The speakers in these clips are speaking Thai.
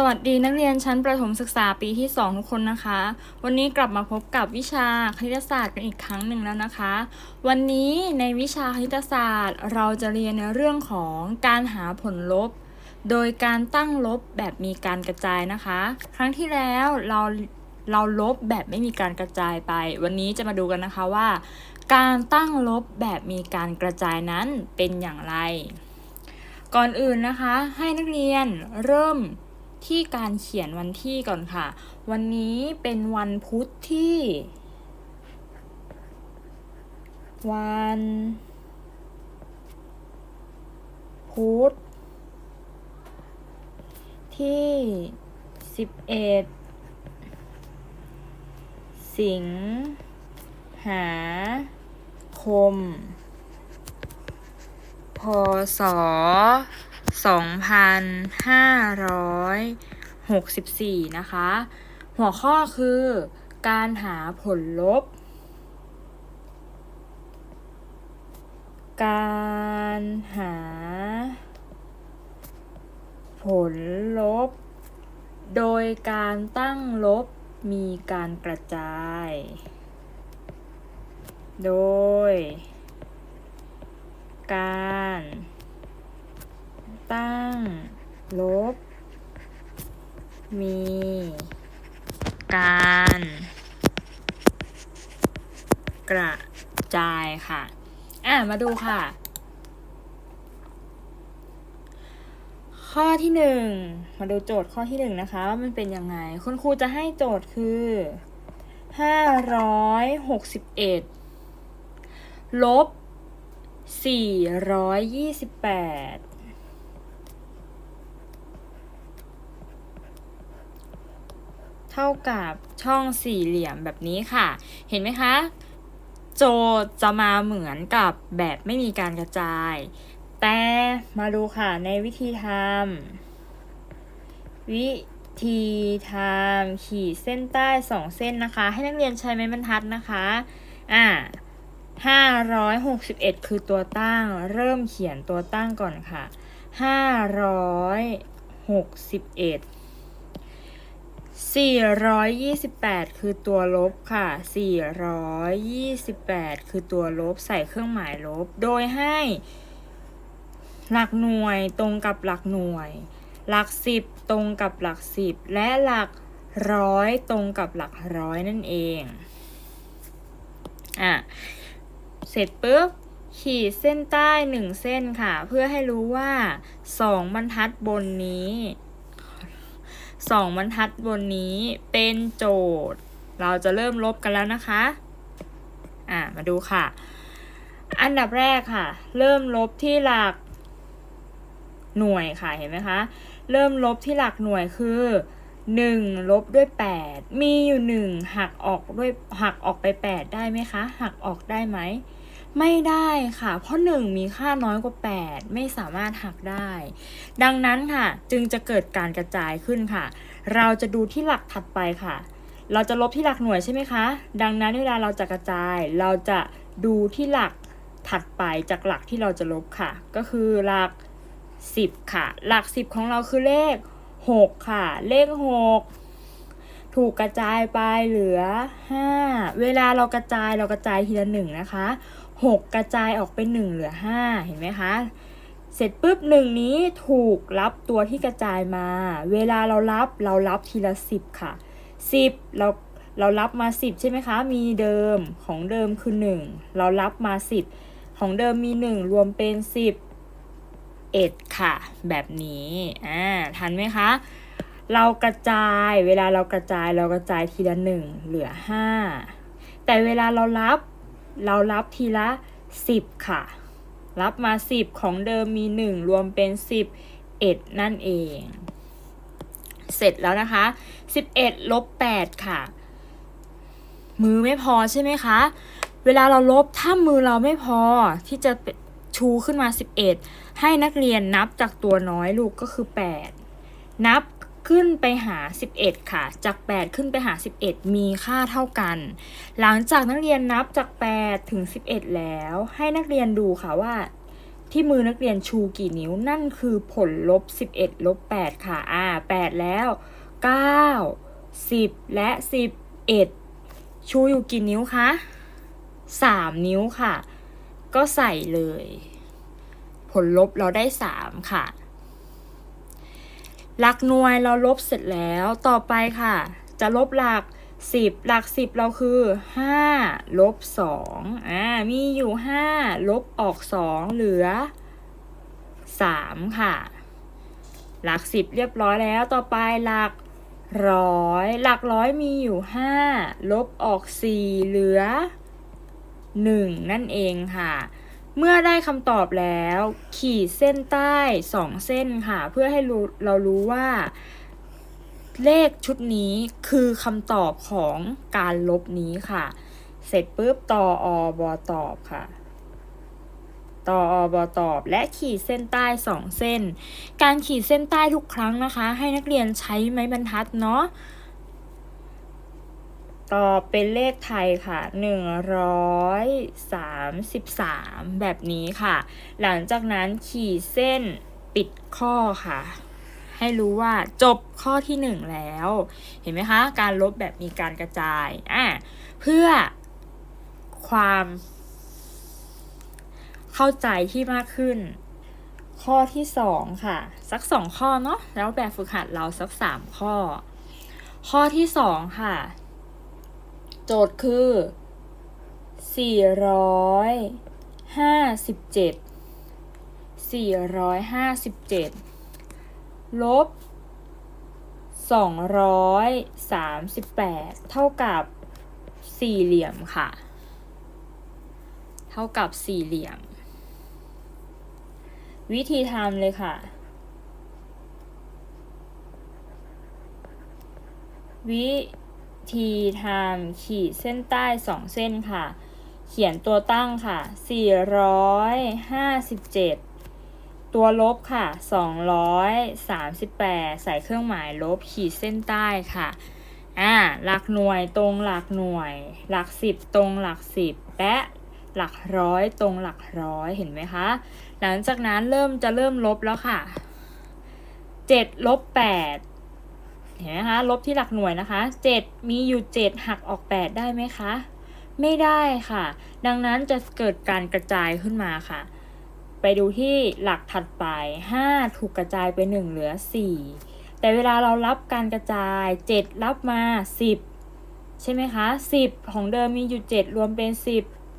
สวัสดีนักเรียนชั้นประถมศึกษาปีที่ 2 ทุกคนนะคะ วันนี้กลับมาพบกับวิชาคณิตศาสตร์กันอีกครั้งหนึ่งแล้วนะคะ วันนี้ในวิชาคณิตศาสตร์ เราจะเรียนในเรื่องของการหาผลลบ โดยการตั้งลบแบบมีการกระจายนะคะ ครั้งที่แล้วเราเราลบแบบไม่มีการกระจายไป วันนี้จะมาดูกันนะคะว่า การตั้งลบแบบมีการกระจายนั้นเป็นอย่างไร ก่อนอื่นนะคะ ให้นักเรียนเริ่ม ที่การเขียนวันที่ก่อนค่ะ วันนี้เป็นวันพุธที่ วัน พุธที่สิบเอ็ดสิงหาคม พศ 2564 นะคะ หัวข้อคือการหาผลลบ การหา ผลลบ โดยการตั้งลบมีการกระจาย โดย การ ตั้ง ลบ มี การ กระจายค่ะ อะ มาดูค่ะ ข้อที่หนึ่งมาดูโจทย์ข้อที่หนึ่งนะคะ ว่ามันเป็นยังไง คุณครูจะให้โจทย์คือห้าร้อยหกสิบเอ็ดลบสี่ร้อยยี่สิบแปด ท่ากับช่องสี่เหลี่ยมแบบนี้ค่ะ เห็นไหมคะ โจจะมาเหมือนกับแบบไม่มีการกระจาย แต่มาดูค่ะในวิธีทำวิธีทำขีดเส้นใต้สองเส้นนะคะ ให้นักเรียนใช้ไม้บรรทัดนะคะอ่า561คือตัวตั้ง เริ่มเขียนตัวตั้งก่อนค่ะ561 428 คือตัวลบค่ะ 428 คือตัวลบใส่เครื่องหมายลบ โดยให้ หลักหน่วยตรงกับหลักหน่วย หลักสิบตรงกับหลักสิบและหลักร้อยตรงกับหลักร้อยนั่นเอง อะ เสร็จปุ๊บขีดเส้นใต้หนึ่งเส้นค่ะ เพื่อให้รู้ว่าสองบรรทัดบนนี้ สองบรรทัดบนนี้เป็นโจทย์ เราจะเริ่มลบกันแล้วนะคะ อะมาดูค่ะ อันดับแรกค่ะ เริ่มลบที่หลักหน่วยค่ะเห็นไหมคะ เริ่มลบที่หลักหน่วยคือ1ลบด้วย 8 มีอยู่ 1 หักออกด้วยหักออกไป 8 ได้ไหมคะ หักออกได้ไหม ไม่ได้ค่ะ เพราะ 1 มีค่าน้อยกว่า 8 ไม่สามารถหักได้ ดังนั้นค่ะ จึงจะเกิดการกระจายขึ้นค่ะ เราจะดูที่หลักถัดไปค่ะ เราจะลบที่หลักหน่วยใช่ไหมคะ ดังนั้นเวลาเราจะกระจาย เราจะดูที่หลักถัดไปจากหลักที่เราจะลบค่ะ ก็คือหลัก 10 ค่ะ หลัก 10 ของเราคือเลข 6 ค่ะ เลข 6ถูกกระจายไปเหลือ 5 เวลาเรากระจายเรากระจายทีละหนึ่งนะคะ 6 กระจายออกเป็น 1 เหลือ 5 เห็นไหมคะ เสร็จปุ๊บหนึ่งนี้ถูกรับตัวที่กระจายมา เวลาเรารับเรารับทีละ 10 ค่ะ 10 เราเรารับมา 10 ใช่ไหมคะ มีเดิมของเดิมคือ 1 เรารับมา 10 ของเดิมมี 1 รวมเป็น 10เอ็ดค่ะ แบบนี้ อ่า ทันไหมคะ เรากระจาย เวลาเรากระจายเรากระจายทีละหนึ่งเหลือห้าแต่เวลาเรารับ เรารับทีละสิบค่ะ รับมาสิบของเดิมมีหนึ่งรวมเป็นสิบเอ็ดนั่นเอง เสร็จแล้วนะคะสิบเอ็ดลบแปดค่ะ มือไม่พอใช่ไหมคะ เวลาเราลบถ้ามือเราไม่พอที่จะชูขึ้นมา 11 ให้นักเรียนนับจากตัวน้อยลูกก็คือ 8 นับ ขึ้นไปหา 11 ค่ะ จาก 8 ขึ้นไปหา 11 มีค่าเท่ากัน หลังจากนักเรียนนับจาก 8 ถึง 11 แล้ว ให้นักเรียนดูค่ะว่า ที่มือนักเรียนชูกี่นิ้วนั่นคือผลลบ 11 ลบ 8 ค่ะ อ่า 8 แล้ว 9 10 และ 11 ชูอยู่กี่นิ้วคะ3 นิ้วค่ะ ก็ใส่เลย ผลลบเราได้ 3 ค่ะ หลักหน่วยเราลบเสร็จแล้วต่อไปค่ะ จะลบหลัก10หลัก10เราคือ5ลบ2อ่ามีอยู่5ลบออก2เหลือ3ค่ะ หลัก10เรียบร้อยแล้วต่อไปหลักร้อยหลักร้อยมีอยู่5ลบออก4เหลือ1นั่นเองค่ะ เมื่อได้คำตอบแล้ว ขีดเส้นใต้2เส้นค่ะ เพื่อให้รู้เรารู้ว่า เลขชุดนี้คือคำตอบของการลบนี้ค่ะ เสร็จปุ๊บต่ออบอตอบค่ะต่ออบอตอบและขีดเส้นใต้2เส้น การขีดเส้นใต้ทุกครั้งนะคะ ให้นักเรียนใช้ไม้บรรทัดเนาะ ตอบเป็นเลขไทยค่ะ 133 แบบนี้ค่ะ หลังจากนั้นขีดเส้นปิดข้อค่ะ ให้รู้ว่าจบข้อที่ 1 แล้ว เห็นไหมคะ การลบแบบมีการกระจายอะเพื่อความเข้าใจที่มากขึ้น ข้อที่ 2 ค่ะ สัก 2 ข้อเนาะแล้วแบบฝึกหัดเราสัก 3 ข้อ ข้อที่ 2 ค่ะ โจทย์คือ 457 457 ลบ 238 เท่ากับสี่เหลี่ยมค่ะ เท่ากับสี่เหลี่ยม วิธีทำเลยค่ะ วิ ธีทำขีดเส้นใต้สองเส้นค่ะ เขียนตัวตั้งค่ะ 457 ตัวลบค่ะ 238 ใส่เครื่องหมายลบขีดเส้นใต้ค่ะอ่าหลักหน่วยตรงหลักหน่วย หลักสิบตรงหลักสิบและหลักร้อยตรงหลักร้อยเห็นไหมคะ หลังจากนั้นเริ่มจะเริ่มลบแล้วค่ะ7ลบ8เห็ นไหมคะ ลบที่หลักหน่วยนะคะ 7 มีอยู่ 7 หักออก 8 ได้ไหมคะ ไม่ได้ค่ะ ดังนั้นจะเกิดการกระจายขึ้นมาค่ะ ไปดูที่หลักถัดไป 5 ถูกกระจายไป 1 เหลือ 4 แต่เวลาเรารับการกระจาย 7 รับมา 10 ใช่ไหมคะ 10 ของเดิมมีอยู่ 7 รวมเป็น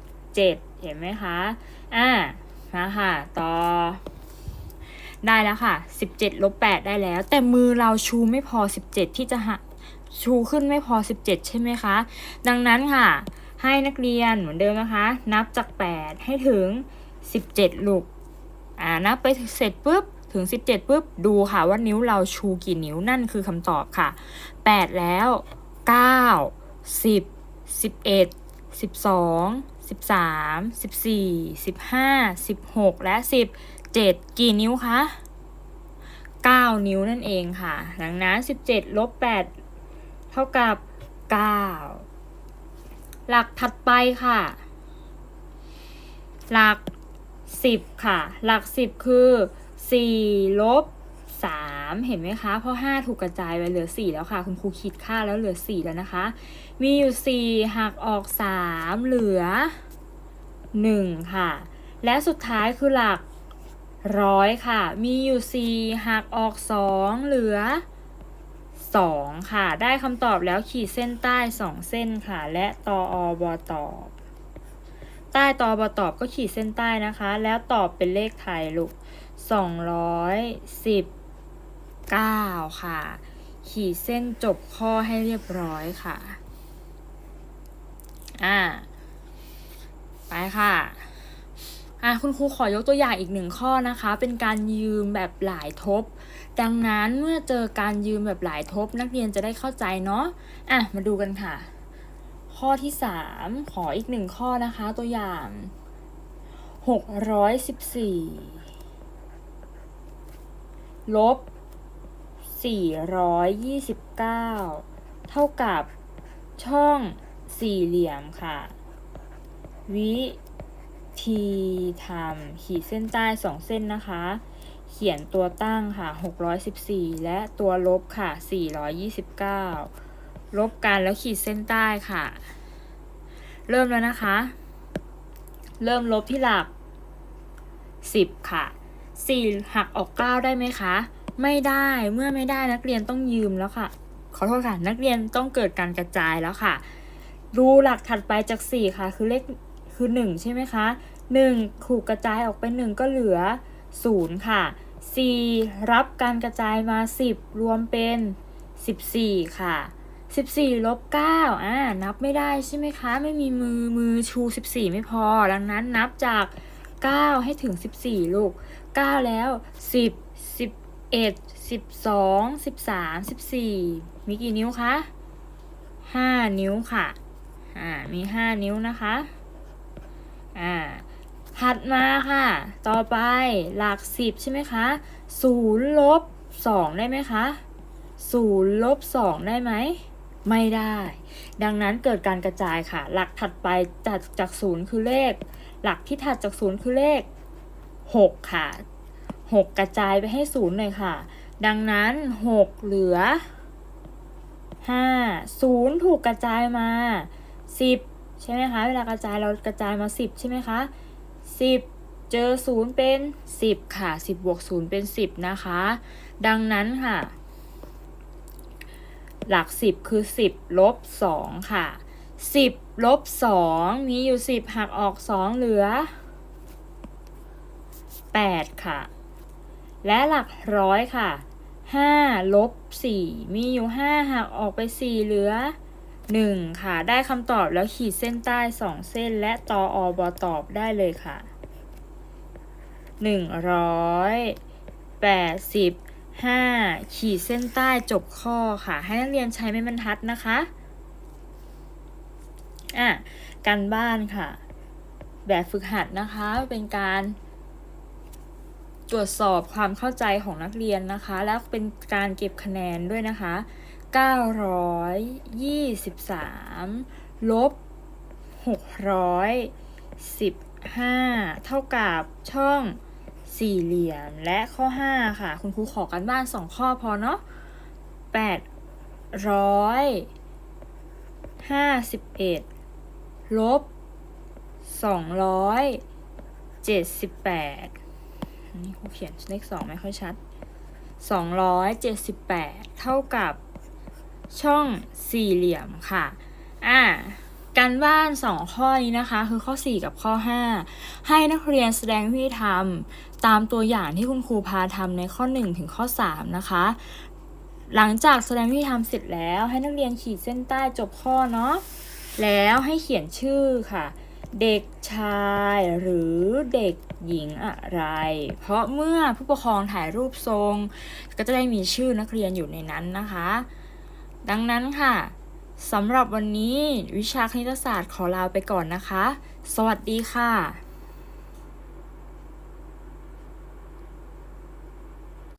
10 7 เห็นไหมคะ อ่ามาค่ะต่อ ได้แล้วค่ะ 17ลบ8ได้แล้ว แต่มือเราชูไม่พอ 17 ที่จะหะชูขึ้นไม่พอ 17 ใช่ไหมคะ ดังนั้นค่ะ ให้นักเรียนเหมือนเดิมนะคะ นับจาก 8 ให้ถึง 17 ลูก อ่า นับไปเสร็จปุ๊บ ถึง 17ปุ๊บ ดูค่ะว่านิ้วเราชูกี่นิ้ว นั่นคือคำตอบค่ะ 8 แล้ว 9 10 11 12 13 14 15 16 และ 17 กี่นิ้วคะ 9 นิ้วนั่นเองค่ะ ดังนั้น 17 ลบ 8 เท่ากับ 9 หลักถัดไปค่ะ หลัก 10 ค่ะ หลัก 10 คือ 4 ลบ 3 เห็นไหมคะ เพราะ 5 ถูกกระจายไปเหลือ 4 แล้วค่ะ คุณครูคิดค่าแล้วเหลือ 4 แล้วนะคะ มีอยู่ 4 หักออก 3 เหลือ 1 ค่ะและสุดท้ายคือหลัก ร้อยค่ะ มีอยู่ 4 หักออก 2 เหลือ 2 ค่ะ ได้คำตอบแล้วขีดเส้นใต้ 2 เส้นค่ะ และตออบอตอบ ใต้ตอบอตอบก็ขีดเส้นใต้นะคะ แล้วตอบเป็นเลขไทยลูก219 ค่ะ ขีดเส้นจบข้อให้เรียบร้อยค่ะ อ่า ไปค่ะ อะคุณครูขอยกตัวอย่างอีกหนึ่งข้อนะคะ เป็นการยืมแบบหลายทบ ดังนั้นเมื่อเจอการยืมแบบหลายทบ นักเรียนจะได้เข้าใจเนาะอะมาดูกันค่ะ ข้อที่สามขออีกหนึ่งข้อนะคะตัวอย่างหกร้อยสิบสี่ลบสี่ร้อยยี่สิบเก้าเท่ากับช่องสี่เหลี่ยมค่ะ วิ ทีทำขีดเส้นใต้สองเส้นนะคะ เขียนตัวตั้งค่ะ 614 และตัวลบค่ะ 429 ลบกันแล้วขีดเส้นใต้ค่ะ เริ่มแล้วนะคะ เริ่มลบที่หลัก 10 ค่ะ 4 หักออก 9 ได้ไหมคะ ไม่ได้เมื่อไม่ได้นักเรียนต้องยืมแล้วค่ะ ขอโทษค่ะ นักเรียนต้องเกิดการกระจายแล้วค่ะ ดูหลักถัดไปจาก 4 ค่ะ คือเลข คือ 1 ใช่ไหมคะ 1 ถูกกระจายออกไป 1 ก็เหลือ 0 ค่ะ 4 รับการกระจายมา 10 รวมเป็น 14 ค่ะ 14ลบ9อ่านับไม่ได้ใช่ไหมคะ ไม่มีมือมือชู 14 ไม่พอ ดังนั้นนับจาก 9 ให้ถึง 14 ลูก 9 แล้ว 10 11 12 13 14 มีกี่นิ้วคะ 5 นิ้วค่ะ อ่า มี 5 นิ้วนะคะ อ่าถัดมาค่ะ ต่อไปหลัก10ใช่ไหมคะ0ลบ2ได้ไหมคะ0ลบ2ได้ไหม ไม่ได้ ดังนั้นเกิดการกระจายค่ะ หลักถัดไปจากจาก0คือเลข หลักที่ถัดจาก0คือเลข6ค่ะ6กระจายไปให้0เลยค่ะ ดังนั้น6เหลือ5 0ถูกกระจายมา10 ใช่ไหมคะ เวลากระจายเรากระจายมา 10 ใช่ไหมคะ 10 เจอ 0 เป็น 10 ค่ะ 10 บวก 0 เป็น 10 นะคะ ดังนั้นค่ะ หลัก 10 คือ 10 ลบ 2 ค่ะ 10 ลบ 2 มีอยู่ 10 หักออก 2 เหลือ 8 ค่ะ และหลักร้อยค่ะ 5 ลบ 4 มีอยู่ 5 หักออกไป 4 เหลือ 1 ค่ะ ได้คำตอบแล้วขีดเส้นใต้ 2 เส้น และตออบอตอบได้เลยค่ะ 185 ขีดเส้นใต้จบข้อค่ะ ให้นักเรียนใช้ไม้บรรทัดนะคะ อะ การบ้านค่ะ แบบฝึกหัดนะคะ เป็นการตรวจสอบความเข้าใจของนักเรียนนะคะ แล้วเป็นการเก็บคะแนนด้วยนะคะ 923 ลบ 615 เท่ากับช่องสี่เหลี่ยมและข้อ 5 ค่ะ คุณครูขอกันบ้าน 2 ข้อพอเนาะ851 ลบ 278อันนี้ครูเขียนเลขสองไม่ค่อยชัดสองร้อยเจ็ดสิบแปดเท่ากับ ช่องสี่เหลี่ยมค่ะ อ่าการบ้านสองข้อนี้นะคะ คือข้อ 4 กับข้อ 5 ให้นักเรียนแสดงวิธีทำตามตัวอย่างที่คุณครูพาทำในข้อ 1 ถึงข้อ 3 นะคะ หลังจากแสดงวิธีทำเสร็จแล้ว ให้นักเรียนขีดเส้นใต้จบข้อเนาะแล้วให้เขียนชื่อค่ะ เด็กชายหรือเด็กหญิงอะไร เพราะเมื่อผู้ปกครองถ่ายรูปทรง ก็จะได้มีชื่อนักเรียนอยู่ในนั้นนะคะ ดังนั้นค่ะสำหรับวันนี้วิชาคณิตศาสตร์ขอลาไปก่อนนะคะ สวัสดีค่ะ